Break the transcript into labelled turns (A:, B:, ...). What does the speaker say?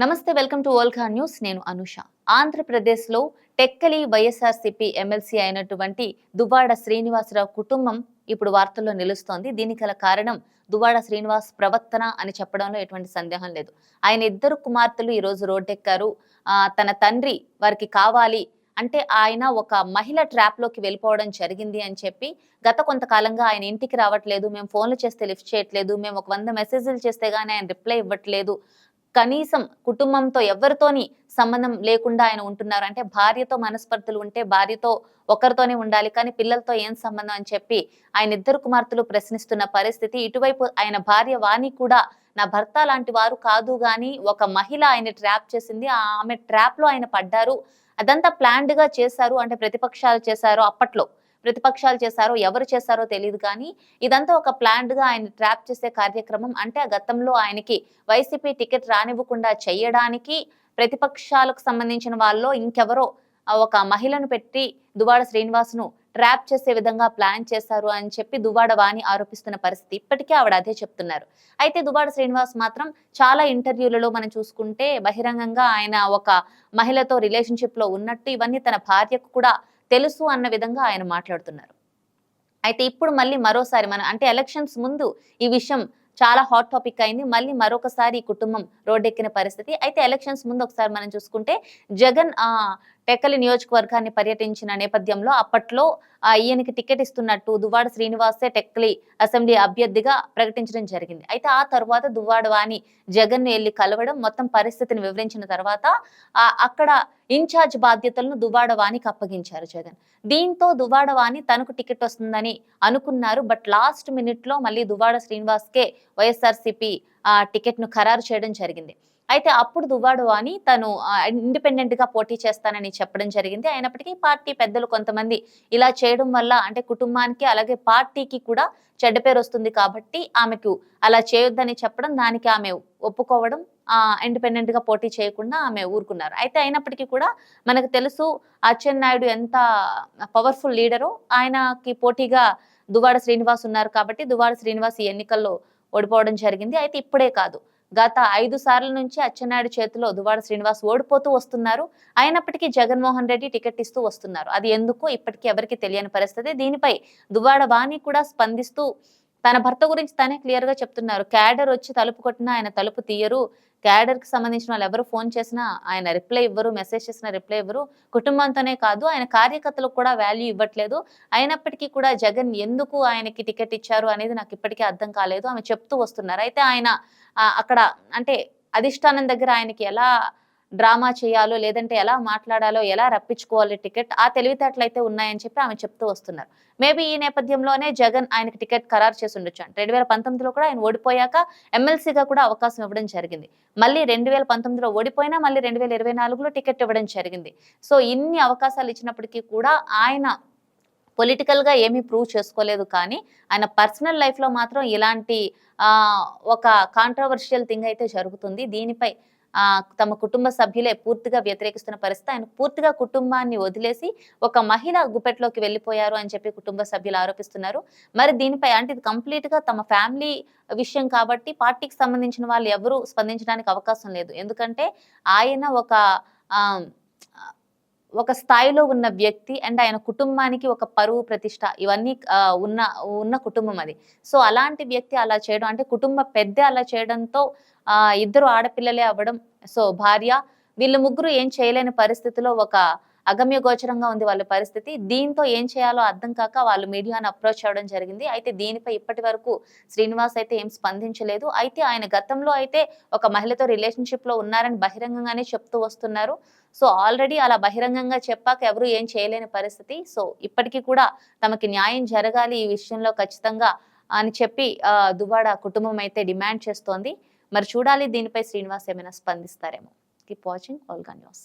A: నమస్తే welcome to ఓల్కా news. నేను అనుష. ఆంధ్రప్రదేశ్లో టెక్కలి వైఎస్ఆర్సీపీ ఎమ్మెల్సీ అయినటువంటి దువ్వాడ శ్రీనివాసరావు కుటుంబం ఇప్పుడు వార్తల్లో నిలుస్తోంది. దీనికి గల కారణం దువ్వాడ శ్రీనివాస్ ప్రవర్తన అని చెప్పడంలో ఎటువంటి సందేహం లేదు. ఆయన ఇద్దరు కుమార్తెలు ఈరోజు రోడ్డెక్కారు. తన తండ్రి వారికి కావాలి అంటే ఆయన ఒక మహిళ ట్రాప్లోకి వెళ్ళిపోవడం జరిగింది అని చెప్పి గత కొంతకాలంగా ఆయన ఇంటికి రావట్లేదు. మేము ఫోన్లు చేస్తే లిఫ్ట్ చేయట్లేదు. మేము ఒక వంద మెసేజ్లు చేస్తే కానీ ఆయన రిప్లై ఇవ్వట్లేదు. కనీసం కుటుంబంతో ఎవరితోని సంబంధం లేకుండా ఆయన ఉంటున్నారు. అంటే భార్యతో మనస్పర్ధలు ఉంటే భార్యతో ఒకరితోనే ఉండాలి. కానీ పిల్లలతో ఏం సంబంధం అని చెప్పి ఆయన ఇద్దరు కుమార్తెలు ప్రశ్నిస్తున్న పరిస్థితి. ఇటువైపు ఆయన భార్య వాణి కూడా నా భర్త లాంటి వారు కాదు కానీ ఒక మహిళ ఆయన ట్రాప్ చేసింది. ఆ ఆమె ట్రాప్లో ఆయన పడ్డారు. అదంతా ప్లాన్డ్గా చేశారు. అంటే ప్రతిపక్షాలు చేశారు అప్పట్లో. ప్రతిపక్షాలు చేశారో ఎవరు చేశారో తెలియదు కానీ ఇదంతా ఒక ప్లాన్డ్గా ఆయన ట్రాప్ చేసే కార్యక్రమం. అంటే ఆ గతంలో ఆయనకి వైసీపీ టికెట్ రానివ్వకుండా చేయడానికి ప్రతిపక్షాలకు సంబంధించిన వాళ్ళలో ఇంకెవరో ఒక మహిళను పెట్టి దువాడ శ్రీనివాస్ను ట్రాప్ చేసే విధంగా ప్లాన్ చేశారు అని చెప్పి దువ్వాడ వాణి ఆరోపిస్తున్న పరిస్థితి ఇప్పటికే ఆవిడ అదే చెప్తున్నారు. అయితే దువ్వాడ శ్రీనివాస్ మాత్రం చాలా ఇంటర్వ్యూలలో మనం చూసుకుంటే బహిరంగంగా ఆయన ఒక మహిళతో రిలేషన్షిప్లో ఉన్నట్టు ఇవన్నీ తన భార్యకు కూడా తెలుసు అన్న విధంగా ఆయన మాట్లాడుతున్నారు. అయితే ఇప్పుడు మళ్ళీ మరోసారి మన అంటే ఎలక్షన్స్ ముందు ఈ విషయం చాలా హాట్ టాపిక్ అయింది. మళ్ళీ మరొకసారి ఈ కుటుంబం రోడ్డెక్కిన పరిస్థితి. అయితే ఎలక్షన్స్ ముందు ఒకసారి మనం చూసుకుంటే జగన్ ఆ టెక్కలి నియోజకవర్గాన్ని పర్యటించిన నేపథ్యంలో అప్పట్లో ఈయనకి టికెట్ ఇస్తున్నట్టు దువ్వాడ శ్రీనివాసే టెక్కలి అసెంబ్లీ అభ్యర్థిగా ప్రకటించడం జరిగింది. అయితే ఆ తర్వాత దువ్వాడ వాణి జగన్ను వెళ్ళి కలవడం మొత్తం పరిస్థితిని వివరించిన తర్వాత అక్కడ ఇన్ఛార్జ్ బాధ్యతలను దువ్వాడ వాణికి అప్పగించారు జగన్. దీంతో దువ్వాడ వాణి తనకు టికెట్ వస్తుందని అనుకున్నారు. బట్ లాస్ట్ మినిట్లో మళ్ళీ దువ్వాడ శ్రీనివాస్కే వైఎస్ఆర్సీపీ ఆ టికెట్ను ఖరారు చేయడం జరిగింది. అయితే అప్పుడు దువ్వాడు అని తను ఇండిపెండెంట్గా పోటీ చేస్తానని చెప్పడం జరిగింది. అయినప్పటికీ పార్టీ పెద్దలు కొంతమంది ఇలా చేయడం వల్ల అంటే కుటుంబానికి అలాగే పార్టీకి కూడా చెడ్డ పేరు వస్తుంది కాబట్టి ఆమెకు అలా చేయొద్దని చెప్పడం దానికి ఆమె ఒప్పుకోవడం ఇండిపెండెంట్గా పోటీ చేయకుండా ఆమె ఊరుకున్నారు. అయితే అయినప్పటికీ కూడా మనకు తెలుసు అచ్చెన్నాయుడు ఎంత పవర్ఫుల్ లీడరో ఆయనకి పోటీగా దువ్వాడ శ్రీనివాస్ ఉన్నారు కాబట్టి దువ్వాడ శ్రీనివాస్ ఈ ఎన్నికల్లో ఓడిపోవడం జరిగింది. అయితే ఇప్పుడే కాదు. గత ఐదు సార్ల నుంచి అచ్చెన్నాయుడు చేతిలో దువాడ శ్రీనివాస్ ఓడిపోతూ వస్తున్నారు. అయినప్పటికీ జగన్మోహన్ రెడ్డి టికెట్ ఇస్తూ వస్తున్నారు. అది ఎందుకు? ఇప్పటికీ ఎవరికి తెలియని పరిస్థితి. దీనిపై దువాడ వాణి కూడా స్పందిస్తూ తన భర్త గురించి తనే క్లియర్గా చెప్తున్నారు. క్యాడర్ వచ్చి తలుపు కొట్టినా ఆయన తలుపు తీయరు. క్యాడర్కి సంబంధించిన వాళ్ళు ఎవరు ఫోన్ చేసినా ఆయన రిప్లై ఇవ్వరు మెసేజ్ చేసిన రిప్లై ఇవ్వరు. కుటుంబంతోనే కాదు ఆయన కార్యకర్తలకు కూడా వాల్యూ ఇవ్వట్లేదు. అయినప్పటికీ కూడా జగన్ ఎందుకు ఆయనకి టికెట్ ఇచ్చారు అనేది నాకు ఇప్పటికీ అర్థం కాలేదు. ఆమె చెప్తూ వస్తున్నారు. అయితే ఆయన అక్కడ అంటే అధిష్టానం దగ్గర ఆయనకి ఎలా డ్రామా చేయాలో లేదంటే ఎలా మాట్లాడాలో ఎలా రప్పించుకోవాలి టికెట్ ఆ తెలివితేటలైతే ఉన్నాయని చెప్పి ఆమె చెప్తూ వస్తున్నారు. మేబీ ఈ నేపథ్యంలోనే జగన్ ఆయనకి టికెట్ ఖరారు చేసి ఉండొచ్చు అంటే. రెండు వేల పంతొమ్మిదిలో కూడా ఆయన ఓడిపోయాక ఎమ్మెల్సీగా కూడా అవకాశం ఇవ్వడం జరిగింది. మళ్ళీ రెండు వేల పంతొమ్మిదిలో ఓడిపోయినా మళ్ళీ రెండు వేల ఇరవై నాలుగులో టికెట్ ఇవ్వడం జరిగింది. సో ఇన్ని అవకాశాలు ఇచ్చినప్పటికీ కూడా ఆయన పొలిటికల్గా ఏమీ ప్రూవ్ చేసుకోలేదు కానీ ఆయన పర్సనల్ లైఫ్లో మాత్రం ఇలాంటి ఒక కాంట్రవర్షియల్ థింగ్ అయితే జరుగుతుంది. దీనిపై తమ కుటుంబ సభ్యులే పూర్తిగా వ్యతిరేకిస్తున్న పరిస్థితి. ఆయన పూర్తిగా కుటుంబాన్ని వదిలేసి ఒక మహిళ గుప్పెట్లోకి వెళ్ళిపోయారు అని చెప్పి కుటుంబ సభ్యులు ఆరోపిస్తున్నారు. మరి దీనిపై అంటే ఇది కంప్లీట్గా తమ ఫ్యామిలీ విషయం కాబట్టి పార్టీకి సంబంధించిన వాళ్ళు ఎవరు స్పందించడానికి అవకాశం లేదు. ఎందుకంటే ఆయన ఒక ఒక స్థాయిలో ఉన్న వ్యక్తి అండ్ ఆయన కుటుంబానికి ఒక పరువు ప్రతిష్ట. ఇవన్నీ ఉన్న ఉన్న కుటుంబం అది. సో అలాంటి వ్యక్తి అలా చేయడం అంటే కుటుంబ పెద్ద అలా చేయడంతో ఇద్దరు ఆడపిల్లలే అవ్వడం. సో భార్య వీళ్ళు ముగ్గురు ఏం చేయలేని పరిస్థితిలో ఒక అగమ్య గోచరంగా ఉంది వాళ్ళ పరిస్థితి. దీంతో ఏం చేయాలో అర్థం కాక వాళ్ళు మీడియాను అప్రోచ్ అవ్వడం జరిగింది. అయితే దీనిపై ఇప్పటి వరకు శ్రీనివాస్ అయితే ఏం స్పందించలేదు. అయితే ఆయన గతంలో అయితే ఒక మహిళతో రిలేషన్షిప్లో ఉన్నారని బహిరంగంగానే చెప్తూ వస్తున్నారు. సో ఆల్రెడీ అలా బహిరంగంగా చెప్పాక ఎవరు ఏం చేయలేని పరిస్థితి. సో ఇప్పటికీ కూడా తమకి న్యాయం జరగాలి ఈ విషయంలో ఖచ్చితంగా అని చెప్పి ఆ, దువ్వాడ కుటుంబం అయితే డిమాండ్ చేస్తోంది. మరి చూడాలి దీనిపై శ్రీనివాస్ ఏమైనా స్పందిస్తారేమో. కీప్ వాచింగ్ ఆల్గా న్యూస్